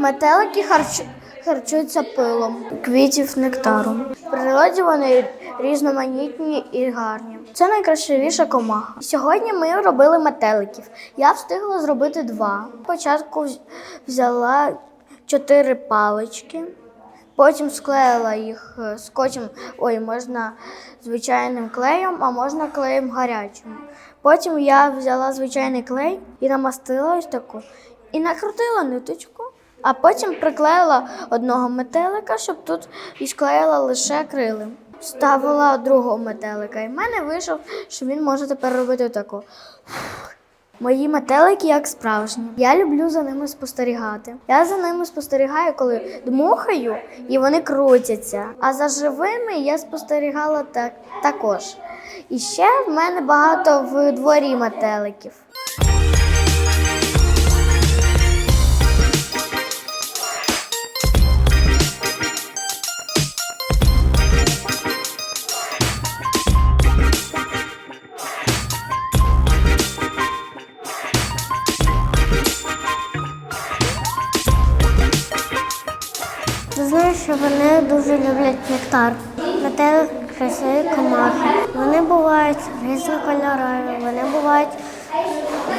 Метелики харч... харчуються пилом, квітів нектаром. В природі вони різноманітні і гарні. Це найкрасивіша комаха. Сьогодні ми робили метеликів. Я встигла зробити два. Спочатку взяла чотири палички. Потім склеїла їх е, скотчем, ой, можна звичайним клеєм, а можна клеєм гарячим. Потім я взяла звичайний клей і намастила ось таку, і накрутила ниточку, а потім приклеїла одного метелика, щоб тут і склеїла лише крили. Ставила другого метелика, і в мене вийшов, що він може тепер робити таку. Мої метелики як справжні. Я люблю за ними спостерігати. Я за ними спостерігаю, коли дмухаю, і вони крутяться. А за живими я спостерігала так також. І ще в мене багато в дворі метеликів. Нектар. Метелик красиві комахи. Вони бувають різнокольорові, вони бувають,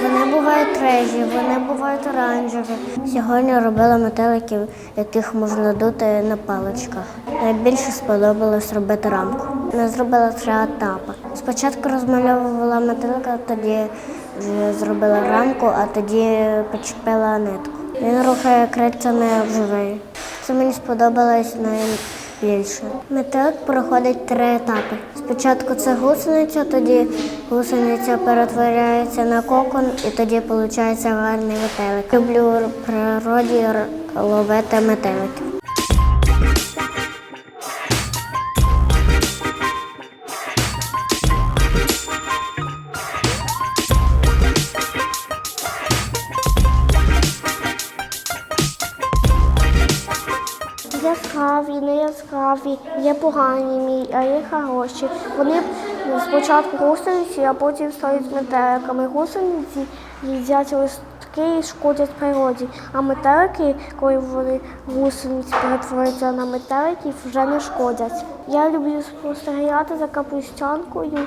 вони бувають режі, вони бувають оранжеві. Сьогодні робила метеликів, яких можна дути на паличках. Найбільше сподобалось робити рамку. Ми зробила три етапи. Спочатку розмальовувала метелика, тоді зробила рамку, а тоді почепила нитку. Він рухає крильцями вживий. Це мені сподобалось найбільше. Метелик проходить три етапи. Спочатку це гусениця, тоді гусениця перетворяється на кокон і тоді виходить гарний метелик. Люблю природі ловити метеликів. Яскраві, не яскраві, є погані мій, а є хороші. Вони спочатку гусениці, а потім стають метеликами. Гусениці їдять листки і шкодять природі. А метелики, коли вони гусениці перетворюються на метеликів, вже не шкодять. Я люблю спостерігати за капустянкою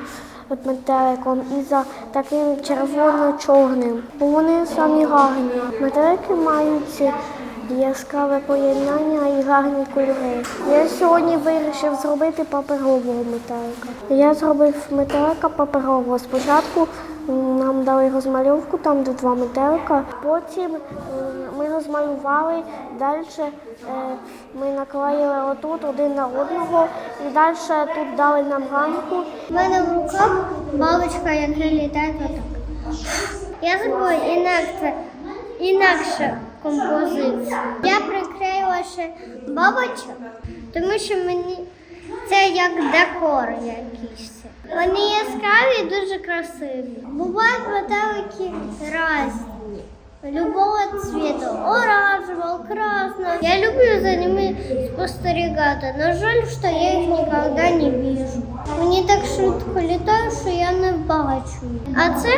от метеликом і за таким червоно-чорним. Бо вони самі гарні. Метелики мають яскраве поєднання і гарні кольори. Я сьогодні вирішив зробити паперового метелика. Я зробив метелика паперового. Спочатку нам дали розмальовку, там де два метелика. Потім ми розмалювали, далі ми наклеїли отут один на одного і далі тут дали нам рамку. У мене в руках балочка, яка літає отак. Я зробила інакше, інакше композицію. Я приклеїла ще бабочок, тому що мені це як декор якийсь. Вони яскраві і дуже красиві. Бувають метелики різні. Любого цвіту, оранжевого, красного. Я люблю за ними спостерігати. На жаль, що я їх ніколи не бачу. Вони так швидко літають, що я не бачу. А це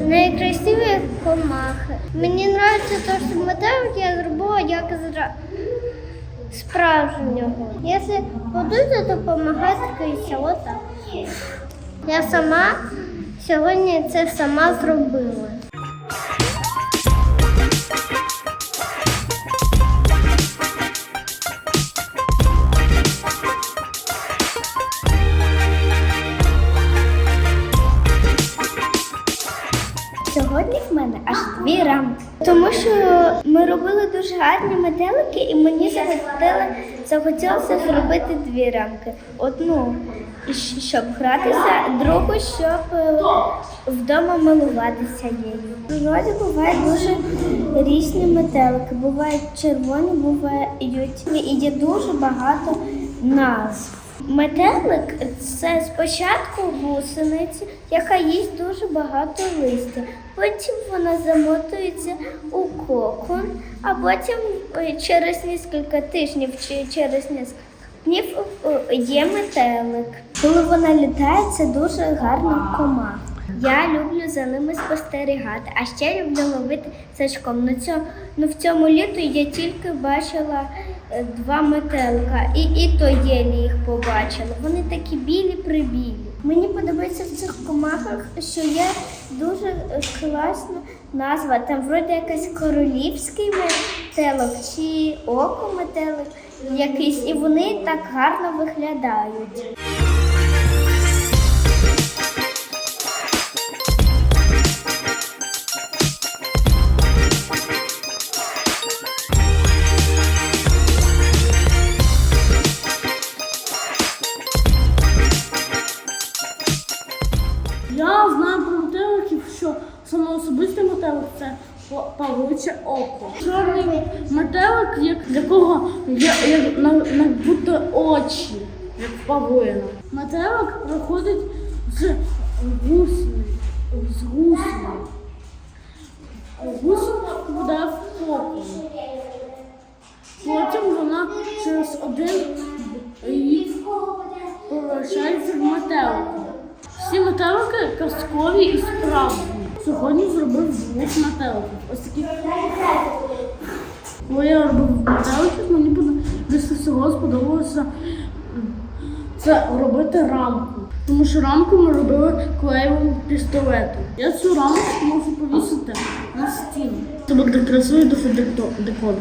найкрасиві комахи. Мені подобається те, що метелик я зробила як зра... справжнього. Якщо будете допомагати крися, отак. Я сама сьогодні це сама зробила. Рамки. Тому що ми робили дуже гарні метелики, і мені захотіли, захотілося зробити дві рамки. Одну, щоб гратися, другу, щоб е, вдома милуватися нею. В природі бувають дуже різні метелики. Бувають червоні, бувають і є дуже багато назв. Метелик це спочатку гусениця, яка їсть дуже багато листя. Потім вона замотується у кокон, а потім е, через кілька тижнів чи через кілька днів е, є метелик. Коли вона літає, це дуже гарна комаха. Я люблю за ними спостерігати, а ще люблю ловити сачком. На цьому, ну, в цьому літу я тільки бачила е, два метелика, і, і то єлі їх побачила. Вони такі білі прибілі. Мені подобається в цих комахах, що є дуже класна назва. Там вроде якась королівський метелик чи око метелик якийсь, і вони так гарно виглядають. Чорний метелик, як для кого є як, на, на будто очі, як в павуїна. Метелик виходить з гусени, з гусени. Гусена буде в кокон. Потім вона через один рік превращається в метелика. Всі метелики казкові і справжні. Сьогодні зробив двох метеликів. Ось такі. Коли я робив метеликів, мені більше всього сподобалося це робити рамку. Тому що рамку ми робили клеєвим пістолетом. Я цю рамку можу повісити на стіну. Це буде красивий досить декор.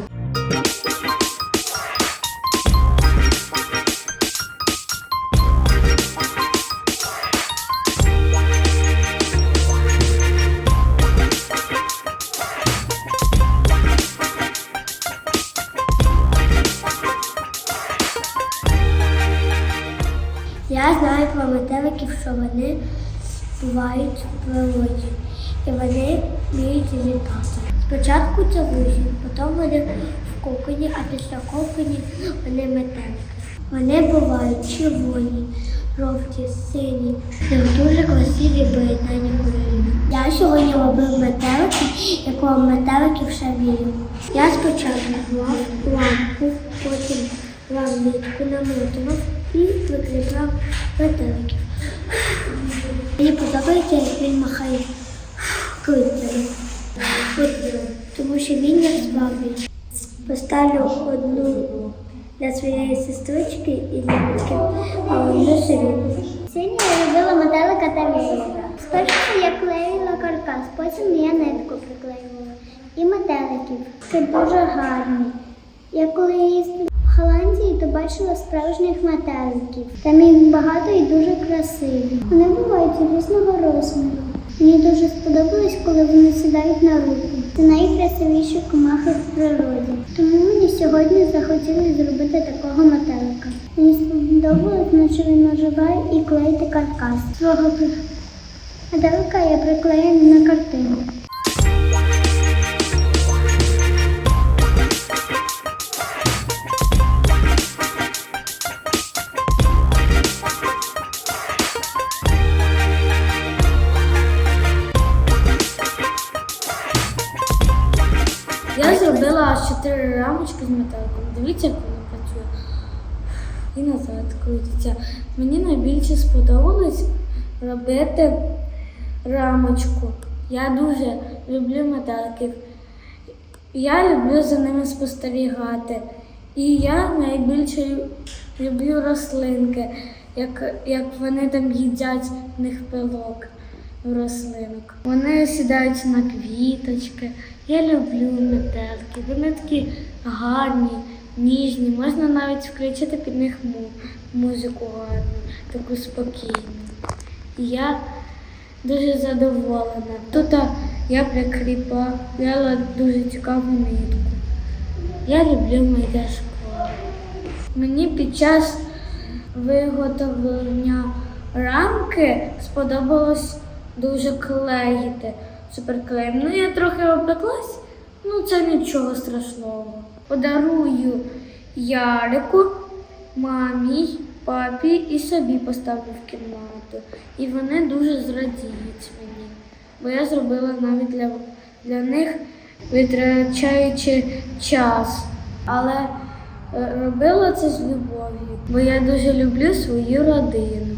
Я знаю про метеликів, що вони бувають в природі. І вони вміють літати. Спочатку це гусі, потім вони в коконі, а після коконі вони метелики. Вони бувають червоні, жовті, сині. Це дуже красиві поєднані кольорів. Я сьогодні робив метелики, якого метеликів ще вірю. Я спочатку клав лампу, потім нитку, намотував і викріпляв метеликів. Мені подобається, як він махає крильцями. Тому що він як справді. Поставлю одну для своєї сестрички і для батьків, а одну собі. Сьогодні я робила метелика та веєра. Спершу я клеїла каркас, потім я нитку приклеювала. І метеликів. Це дуже гарні. Я коли Голландії, то бачила справжніх метеликів. Там їх багато і дуже красиві. Вони бувають різного розміру. Мені дуже сподобалось, коли вони сідають на руку. Це найкрасивіші комахи в природі. Тому мені сьогодні захотілося зробити такого метелика. Мені сподобалось, наче він оживає і клеїти каркас. Свого метелика я приклею на картину. Я зробила чотири рамочки з металиком. Дивіться, як воно працює. І назад крутиться. Мені найбільше сподобалось робити рамочку. Я дуже люблю метеликів. Я люблю за ними спостерігати. І я найбільше люблю рослинки, як, як вони там їдять в них пилок в рослинок. Вони сідають на квіточки. Я люблю метелки. Вони такі гарні, ніжні. Можна навіть включити під них музику гарну, таку спокійну. Я дуже задоволена. Тут я прикріпила дуже цікаву нитку. Я люблю миття школи. Мені під час виготовлення рамки сподобалось дуже клеїти суперклеєм. Ну, я трохи обпеклась, ну це нічого страшного. Подарую Ярику, мамі, папі і собі поставлю в кімнату. І вони дуже зрадіють мені. Бо я зробила навіть для, для них, витрачаючи час. Але е, робила це з любов'ю, бо я дуже люблю свою родину.